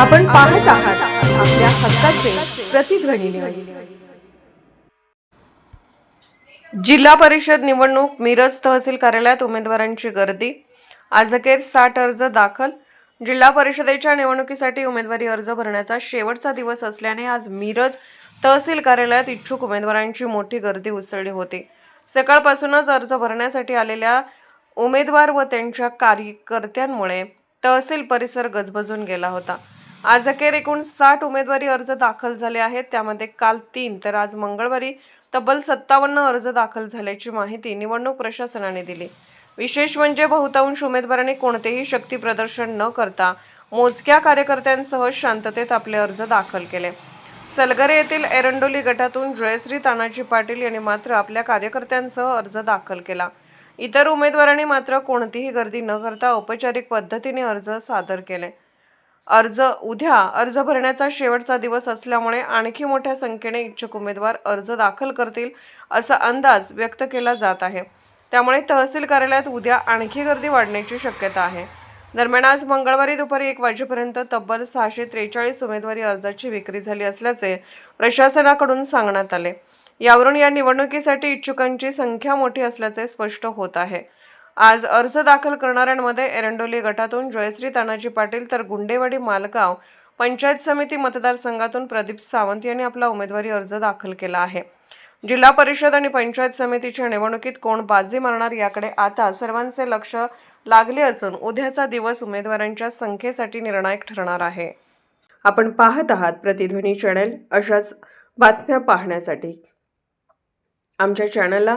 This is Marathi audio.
आपण पाहत आहात आपल्या हक्काचे प्रतिध्वनी न्यूज जिल्हा परिषद निवडणूक मिरज तहसील कार्यालयात उमेदवारांची गर्दी. आज अखेर साठ अर्ज दाखल. जिल्हा परिषदेच्या निवडणुकीसाठी उमेदवारी अर्ज भरण्याचा शेवटचा दिवस असल्याने आज मिरज तहसील कार्यालयात इच्छुक उमेदवारांची मोठी गर्दी उसळली होती. सकाळपासूनच अर्ज भरण्यासाठी आलेल्या उमेदवार व त्यांच्या कार्यकर्त्यांमुळे तहसील परिसर गजबजून गेला होता. आज अखेर एकूण साठ उमेदवारी अर्ज दाखल झाले आहेत. त्यामध्ये काल तीन तर आज मंगळवारी तब्बल सत्तावन्न अर्ज दाखल झाल्याची माहिती निवडणूक प्रशासनाने दिली. विशेष म्हणजे बहुतांश उमेदवारांनी कोणतेही शक्ती प्रदर्शन न करता मोजक्या कार्यकर्त्यांसह शांततेत आपले अर्ज दाखल केले. सलगरे येथील एरंडोली गटातून जयश्री तानाजी पाटील यांनी मात्र आपल्या कार्यकर्त्यांसह अर्ज दाखल केला. इतर उमेदवारांनी मात्र कोणतीही गर्दी न करता औपचारिक पद्धतीने अर्ज सादर केले. अर्ज उद्या अर्ज भरण्याचा शेवटचा दिवस असल्यामुळे आणखी मोठ्या संख्येने इच्छुक उमेदवार अर्ज दाखल करतील असा अंदाज व्यक्त केला जात आहे. त्यामुळे तहसील कार्यालयात उद्या आणखी गर्दी वाढण्याची शक्यता आहे. दरम्यान आज मंगळवारी दुपारी एक वाजेपर्यंत तब्बल सहाशे त्रेचाळीस उमेदवारी अर्जाची विक्री झाली असल्याचे प्रशासनाकडून सांगण्यात आले. यावरून या निवडणुकीसाठी इच्छुकांची संख्या मोठी असल्याचे स्पष्ट होत आहे. आज अर्ज दाखल करणाऱ्यांमध्ये एरंडोली गटातून जयश्री तानाजी पाटील तर गुंडेवाडी मालगाव पंचायत समिती मतदारसंघातून प्रदीप सावंत यांनी आपला उमेदवारी अर्ज दाखल केला आहे. जिल्हा परिषद आणि पंचायत समितीच्या निवडणुकीत कोण बाजी मारणार याकडे आता सर्वांचे लक्ष लागले असून उद्याचा दिवस उमेदवारांच्या संख्येसाठी निर्णायक ठरणार आहे. आपण पाहत आहात प्रतिध्वनी चॅनल अशाच बातम्या पाहण्यासाठी. आमच्या चॅनलला